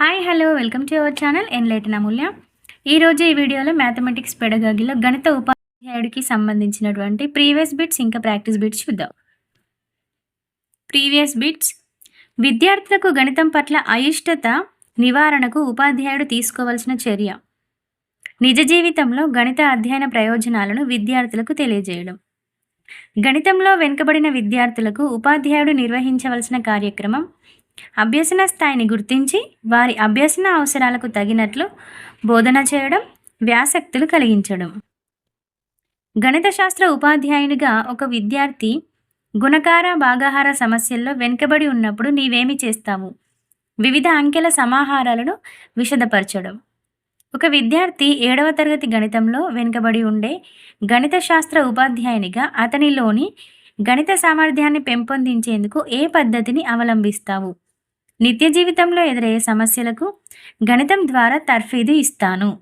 Hi hello welcome to our channel enlighten Amulya. ఈరోజు ఈ వీడియోలో మ్యాథమెటిక్స్ పెడగాగిలో గణిత ఉపాధ్యాయుడికి సంబంధించినటువంటి ప్రీవియస్ బిట్స్ ఇంకా ప్రాక్టీస్ బిట్స్ చూద్దాం. Previous bits. విద్యార్థులకు గణితం పట్ల అయిష్టత నివారణకు ఉపాధ్యాయుడు తీసుకోవాల్సిన చర్య. నిజ జీవితంలో గణిత అధ్యయన ప్రయోజనాలను విద్యార్థులకు తెలియజేయడం. గణితంలో వెనుకబడిన విద్యార్థులకు ఉపాధ్యాయుడు నిర్వహించవలసిన కార్యక్రమం అభ్యసన స్థాయిని గుర్తించి వారి అభ్యసన అవసరాలకు తగినట్లు బోధన చేయడం వ్యాసక్తులు కలిగించడం. గణిత శాస్త్ర ఉపాధ్యాయునిగా ఒక విద్యార్థి గుణకార భాగాహార సమస్యల్లో వెనుకబడి ఉన్నప్పుడు నీవేమి చేస్తావు? వివిధ అంకెల సమాహారాలను విశదపరచడం. ఒక విద్యార్థి ఏడవ తరగతి గణితంలో వెనుకబడి ఉండే గణిత శాస్త్ర ఉపాధ్యాయునిగా అతనిలోని గణిత సామర్థ్యాన్ని పెంపొందించేందుకు ఏ పద్ధతిని అవలంబిస్తావు? నిత్య జీవితంలో ఎదురయ్యే సమస్యలకు గణితం ద్వారా తర్ఫీదు ఇస్తాను.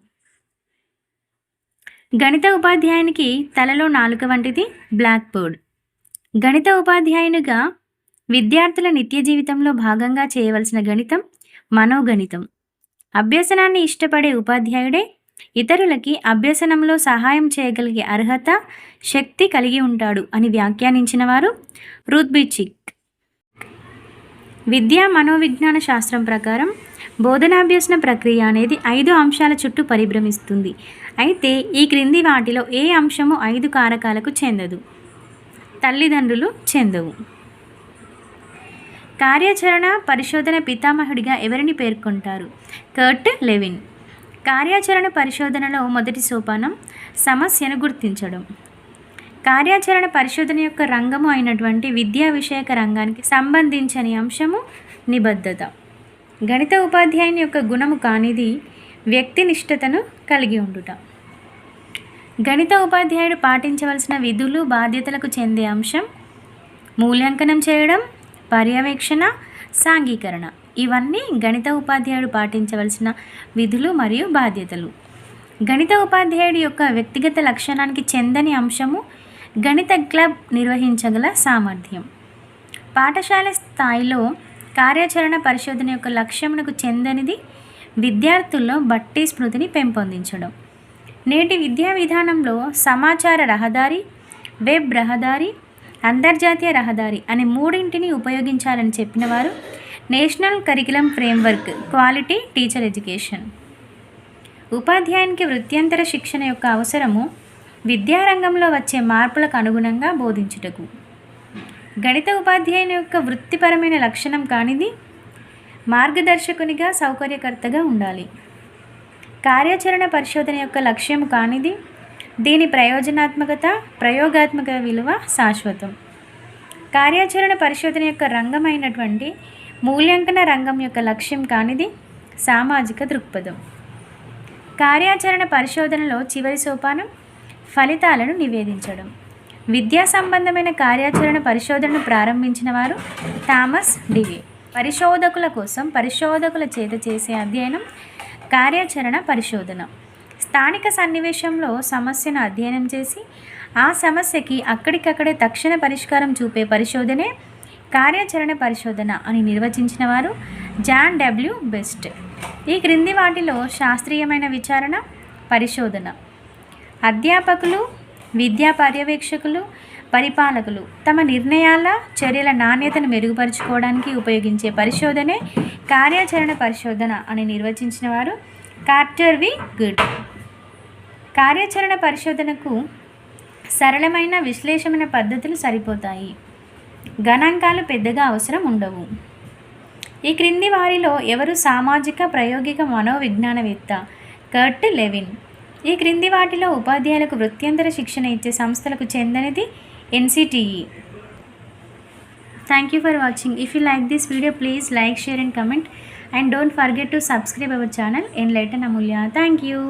గణిత ఉపాధ్యాయునికి తలలో నాలుక వంటిది బ్లాక్ బోర్డ్. గణిత ఉపాధ్యాయునిగా విద్యార్థుల నిత్య జీవితంలో భాగంగా చేయవలసిన గణితం మనోగణితం. అభ్యసనాన్ని ఇష్టపడే ఉపాధ్యాయుడే ఇతరులకి అభ్యసనంలో సహాయం చేయగలిగే అర్హత శక్తి కలిగి ఉంటాడు అని వ్యాఖ్యానించిన వారు రూత్బిచిక్ విద్యా మనోవిజ్ఞాన శాస్త్రం ప్రకారం బోధనాభ్యసన ప్రక్రియ అనేది ఐదు అంశాల చుట్టూ పరిభ్రమిస్తుంది. అయితే ఈ క్రింది వాటిలో ఏ అంశము ఐదు కారకాలకు చెందదు? తల్లిదండ్రులు చెందవు. కార్యాచరణ పరిశోధన పితామహుడిగా ఎవరిని పేర్కొంటారు? కర్ట్ లెవిన్. కార్యాచరణ పరిశోధనలో మొదటి సోపానం సమస్యను గుర్తించడం. కార్యాచరణ పరిశోధన యొక్క రంగము అయినటువంటి విద్యా విషయక రంగానికి సంబంధించని అంశము నిబద్ధత. గణిత ఉపాధ్యాయుని యొక్క గుణము కానిది వ్యక్తినిష్టతను కలిగి ఉండుట. గణిత ఉపాధ్యాయుడు పాటించవలసిన విధులు బాధ్యతలకు చెందే అంశం మూల్యాంకనం చేయడం పర్యవేక్షణ సాంఘీకరణ. ఇవన్నీ గణిత ఉపాధ్యాయుడు పాటించవలసిన విధులు మరియు బాధ్యతలు. గణిత ఉపాధ్యాయుడి యొక్క వ్యక్తిగత లక్షణానికి చెందని అంశము గణిత క్లబ్ నిర్వహించగల సామర్థ్యం. పాఠశాల స్థాయిలో కార్యాచరణ పరిశోధన యొక్క లక్ష్యమునకు చెందనిది విద్యార్థుల్లో బట్టి స్మృతిని పెంపొందించడం. నేటి విద్యా విధానంలో సమాచార రహదారి వెబ్ రహదారి అంతర్జాతీయ రహదారి అనే మూడింటిని ఉపయోగించాలని చెప్పిన వారు national curriculum framework quality teacher education. ఉపాధ్యాయునికి వృత్యంతర శిక్షణ యొక్క అవసరము విద్యారంగంలో వచ్చే మార్పులకు అనుగుణంగా బోధించుటకు. గణిత ఉపాధ్యాయుని యొక్క వృత్తిపరమైన లక్షణం కానిది మార్గదర్శకునిగా సౌకర్యకర్తగా ఉండాలి. కార్యాచరణ పరిశోధన యొక్క లక్ష్యం కానిది దీని ప్రయోజనాత్మకత ప్రయోగాత్మక విలువ శాశ్వతం. కార్యాచరణ పరిశోధన యొక్క రంగమైనటువంటి మూల్యాంకన రంగం యొక్క లక్ష్యం కానిది సామాజిక దృక్పథం. కార్యాచరణ పరిశోధనలో చివరి సోపానం ఫలితాలను నివేదించడం. విద్యా సంబంధమైన కార్యాచరణ పరిశోధనను ప్రారంభించిన వారు థామస్ డివే. పరిశోధకుల కోసం పరిశోధకుల చేత చేసే అధ్యయనం కార్యాచరణ పరిశోధన. స్థానిక సన్నివేశంలో సమస్యను అధ్యయనం చేసి ఆ సమస్యకి అక్కడికక్కడే తక్షణ పరిష్కారం చూపే పరిశోధనే కార్యాచరణ పరిశోధన అని నిర్వచించిన వారు జాన్ డబ్ల్యూ బెస్ట్. ఈ క్రింది వాటిలో శాస్త్రీయమైన విచారణ పరిశోధన. అధ్యాపకులు విద్యా పర్యవేక్షకులు పరిపాలకులు తమ నిర్ణయాల చర్యల నాణ్యతను మెరుగుపరుచుకోవడానికి ఉపయోగించే పరిశోధనే కార్యాచరణ పరిశోధన అని నిర్వచించిన వారు కార్టర్ వి. గుడ్. కార్యాచరణ పరిశోధనకు సరళమైన విశ్లేషమైన పద్ధతులు సరిపోతాయి. గణాంకాలు పెద్దగా అవసరం ఉండవు. ఈ క్రింది వారిలో ఎవరు సామాజిక ప్రాయోగిక మనోవిజ్ఞానవేత్త? కర్ట్ లెవిన్. ఈ క్రింది వాటిలో ఉపాధ్యాయులకు వృత్యంతర శిక్షణ ఇచ్చే సంస్థలకు చెందనిది NCTE. Thank you for watching if you like this video please like share and comment and don't forget to subscribe our channel enlighten Amulya thank you